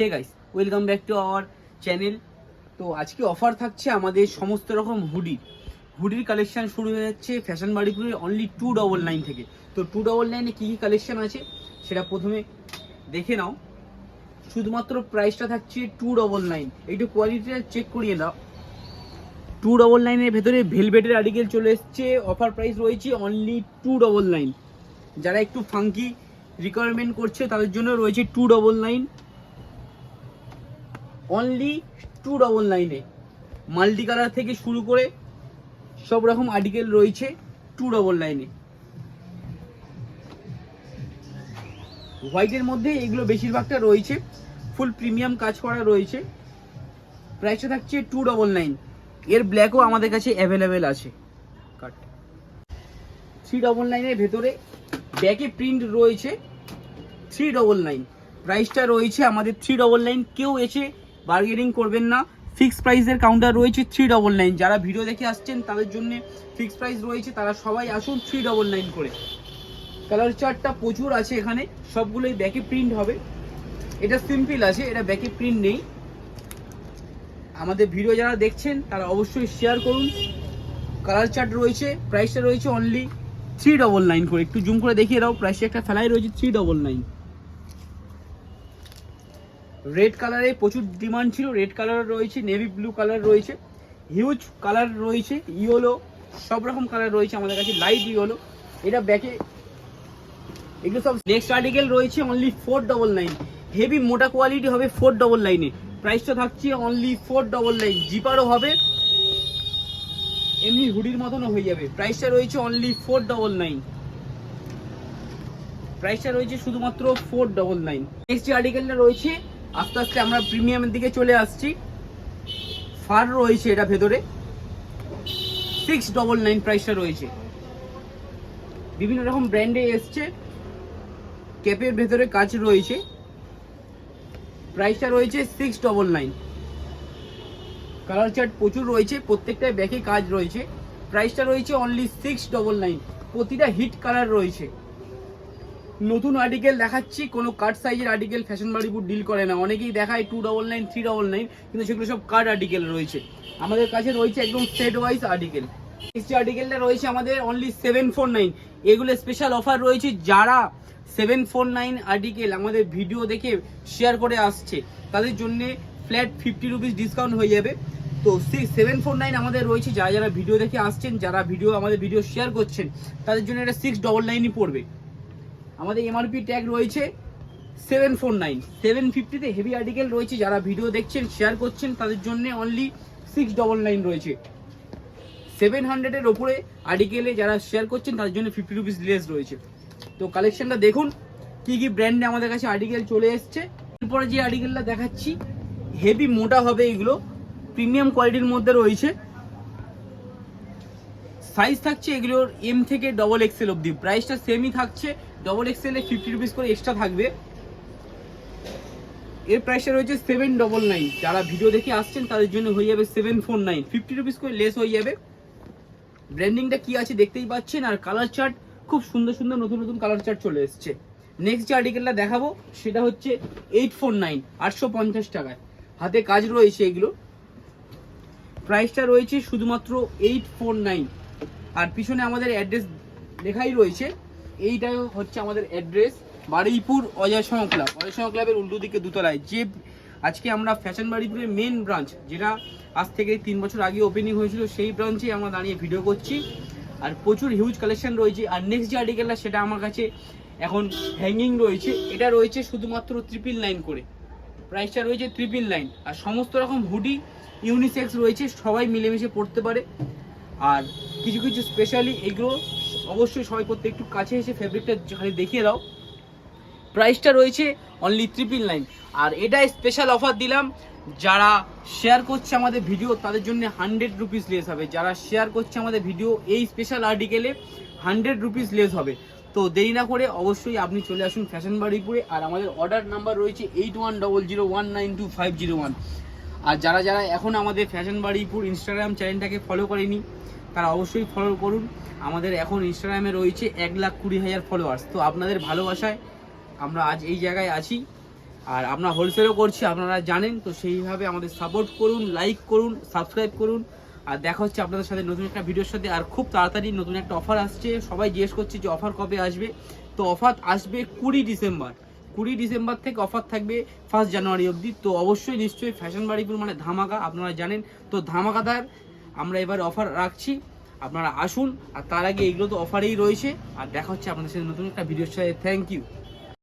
Hey guys welcome back to our channel তো আজকে offer থাকছে আমাদের সমস্ত রকম হুডি হুডির কালেকশন শুরু হয়ে যাচ্ছে ফ্যাশন বাড়িপুরের অনলি টু ডবল নাইন থেকে। তো টু ডবল নাইনে কী কী কালেকশন আছে সেটা প্রথমে দেখে নাও। শুধুমাত্র প্রাইসটা থাকছে টু ডবল নাইন একটু কোয়ালিটিটা চেক করিয়ে নাও টু ডবল নাইনের ভেতরে ভেলভেটের আর্টিকেল চলে এসছে। অফার প্রাইস রয়েছে অনলি টু ডবল নাইন যারা একটু ফাঙ্কি রিকোয়ারমেন্ট করছে তাদের জন্য রয়েছে two double nine only two double নাইনে মাল্টি কালার থেকে শুরু করে সব রকম আর্টিকেল রয়েছে টু ডবল নাইনে হোয়াইটের মধ্যে এগুলো বেশিরভাগটা রয়েছে। ফুল প্রিমিয়াম কাজ করা রয়েছে। প্রাইসটা থাকছে টু ডবল নাইন এর ব্ল্যাকও আমাদের কাছে অ্যাভেলেবেল আছে। কাট থ্রি ডবল নাইনের ভেতরে ব্যাকে প্রিন্ট রয়েছে থ্রি ডবল নাইন প্রাইসটা রয়েছে আমাদের থ্রি ডবল নাইন কেউ এসে বার্গেনিং করবেন না। ফিক্স প্রাইসের কাউন্টার রয়েছে থ্রি ডবল নাইন যারা ভিডিও দেখে আসছেন, তাদের জন্য ফিক্স প্রাইস রয়েছে, তারা সবাই আসুন থ্রি ডবল নাইন করে। কালার চার্টটা প্রচুর আছে এখানে, সবগুলোই ব্যাকে প্রিন্ট হবে। এটা সিম্পল আছে, এটা ব্যাকে প্রিন্ট নেই। আমাদের ভিডিও যারা দেখছেন, তারা অবশ্যই শেয়ার করুন। কালার চার্ট রয়েছে প্রাইসটা রয়েছে অনলি থ্রি ডবল নাইন করে। একটু জুম করে দেখিয়ে দাও প্রাইসে একটা ফেলাই রয়েছে থ্রি ডবল নাইন রেড কালারে প্রচুর ডিমান্ড ছিল রেড কালার রয়েছে নেভি ব্লু কালার রয়েছে হিউজ কালার রয়েছে ইয়েলো সব রকম কালার রয়েছে আমাদের কাছে লাইট ইয়েলো এটা ব্যাকে এগুলো সব নেক্সট আর্টিকেল রয়েছে only four double nine heavy মোটা কোয়ালিটি হবে ফোর ডবল নাইনে প্রাইসটা থাকছে অনলি ফোর ডবল নাইন জিপারও হবে, এমনি হুডির মতনও হয়ে যাবে প্রাইসটা রয়েছে অনলি ফোর ডবল নাইন প্রাইসটা রয়েছে শুধুমাত্র ফোর ডবল নাইন নেক্সট যে আর্টিকেলটা রয়েছে আস্তে আস্তে আমরা প্রিমিয়ামের দিকে চলে আসছি। ফার রয়েছে এটা ভেতরে। সিক্স ডবল নাইন প্রাইসটা রয়েছে। বিভিন্ন রকম ব্র্যান্ডে এসছে। ক্যাপের ভেতরে কাজ রয়েছে। প্রাইসটা রয়েছে six double nine colour chart প্রচুর রয়েছে প্রত্যেকটায় ব্যাকে কাজ রয়েছে। প্রাইসটা রয়েছে অনলি সিক্স ডবল নাইন প্রতিটা হিট কালার রয়েছে। নতুন আর্টিকেল দেখাচ্ছি, কোনো কাট সাইজের আর্টিকেল ফ্যাশন বাড়িপুর ডিল করে না। অনেকেই দেখায় two double nine three double nine কিন্তু সেগুলো সব কাট আর্টিকেল রয়েছে। আমাদের কাছে রয়েছে একদম সেট ওয়াইজ আর্টিকেল নেক্সট আর্টিকেলটা রয়েছে আমাদের অনলি সেভেন ফোর নাইন এগুলো স্পেশাল অফার রয়েছে যারা সেভেন ফোর নাইন আর্টিকেল আমাদের ভিডিও দেখে শেয়ার করে আসছে। তাদের জন্য ফ্ল্যাট ফিফটি রুপিস ডিসকাউন্ট হয়ে যাবে। তো সেভেন ফোর নাইন আমাদের রয়েছে। যারা যারা ভিডিও দেখে আসছেন, যারা ভিডিও আমাদের ভিডিও শেয়ার করছেন, তাদের জন্য এটা সিক্স ডবল নাইনই পড়বে। আমাদের এমআরপি ট্যাগ রয়েছে সেভেন ফোর নাইন সেভেন ফিফটিতে হেভি আর্টিকেল রয়েছে, যারা ভিডিও দেখছেন শেয়ার করছেন, তাদের জন্য অনলি সিক্স ডবল নাইন রয়েছে। সেভেন হান্ড্রেডের ওপরে আর্টিকেলে যারা শেয়ার করছেন, তাদের জন্য ফিফটি রুপিস লেস রয়েছে। তো কালেকশনটা দেখুন, কি কি ব্র্যান্ডে আমাদের কাছে আর্টিকেল চলে এসছে। এরপরে যে আর্টিকেলটা দেখাচ্ছি হেভি মোটা হবে এগুলো প্রিমিয়াম কোয়ালিটির মধ্যে রয়েছে। সাইজ থাকছে এগুলোর এম থেকে ডবল এক্সেল অবধি। প্রাইসটা সেমই থাকছে ডবল এক্সেলে ফিফটি রুপিস করে এক্সট্রা থাকবে। এর প্রাইসটা রয়েছে সেভেন ডবল নাইন যারা ভিডিও দেখে আসছেন, তাদের জন্য হয়ে যাবে seven four nine fifty rupees করে লেস হয়ে যাবে। ব্র্যান্ডিংটা কি আছে দেখতেই পাচ্ছেন, আর কালার চার্ট খুব সুন্দর সুন্দর নতুন নতুন কালার চার্ট চলে এসছে। নেক্সট যে আর্টিকেলটা দেখাবো, সেটা হচ্ছে এইট ফোর নাইন আটশো পঞ্চাশ টাকায়। হাতে কাজ রয়েছে এগুলো। প্রাইসটা রয়েছে শুধুমাত্র এইট ফোর নাইন আর পিছনে আমাদের অ্যাড্রেস লেখাই রয়েছে। এইটা হচ্ছে আমাদের অ্যাড্রেস বারুইপুর অজয় সম ক্লাব অজয় সম ক্লাবের উল্টো দিকে দুতলায়। যে আজকে আমরা ফ্যাশন বাড়িপুরের মেন ব্রাঞ্চ যেটা আজ থেকে তিন বছর আগে ওপেনিং হয়েছিল, সেই ব্রাঞ্চে আমরা দাঁড়িয়ে ভিডিও করছি। আর প্রচুর হিউজ কালেকশন রয়েছে। আর নেক্সট যে আর্টিকেলটা সেটা আমার কাছে এখন হ্যাঙ্গিং রয়েছে। এটা রয়েছে শুধুমাত্র ট্রিপল লাইন করে। প্রাইসটা রয়েছে ট্রিপল লাইন আর সমস্ত রকম হুডি ইউনিসেক্স রয়েছে, সবাই মিলেমিশে পড়তে পারে। আর কিছু কিছু স্পেশালি এগুলো অবশ্যই সবাই করতে একটু কাছে এসে ফেব্রিকটা খালি দেখিয়ে দাও। প্রাইসটা রয়েছে অনলি ট্রিপল নাইন আর এটা স্পেশাল অফার দিলাম, যারা শেয়ার করছে আমাদের ভিডিও তাদের জন্য হান্ড্রেড রুপিস লেস হবে। যারা শেয়ার করছে আমাদের ভিডিও এই স্পেশাল আর্টিকেলে হান্ড্রেড রুপিস লেস হবে। তো দেরি না করে অবশ্যই আপনি চলে আসুন ফ্যাশন বাড়িপুরে। আর আমাদের অর্ডার নাম্বার রয়েছে eight one double zero one nine two five zero one আর যারা যারা এখন আমাদের ফ্যাশন বাড়িপুর ইনস্টাগ্রাম চ্যানেলটাকে ফলো করেনি, তারা অবশ্যই ফলো করুন। আমাদের এখন ইনস্টাগ্রামে রয়েছে এক লাখ কুড়ি হাজার ফলোয়ার্স তো আপনাদের ভালোবাসায় আমরা আজ এই জায়গায় আছি। আর আমরা হোলসেলও করছি, আপনারা জানেন। তো সেইভাবে আমাদের সাপোর্ট করুন লাইক করুন সাবস্ক্রাইব করুন। আর দেখা হচ্ছে আপনাদের সাথে নতুন একটা ভিডিওর সাথে। আর খুব তাড়াতাড়ি নতুন একটা অফার আসছে। সবাই জিজ্ঞেস করছে যে অফার কবে আসবে? তো অফার আসবে কুড়ি ডিসেম্বর। কুড়ি ডিসেম্বর থেকে অফার থাকবে ফার্স্ট জানুয়ারি অবধি। তো অবশ্যই নিশ্চয়ই ফ্যাশন বাড়িপুর মানে ধামাকা, আপনারা জানেন। তো ধামাকাদার আমরা এবার অফার রাখছি। আপনারা আসুন, আর তার আগে এগুলো তো অফারেই রয়েছে। আর দেখা হচ্ছে আপনাদের সাথে নতুন একটা ভিডিওর সাথে। Thank you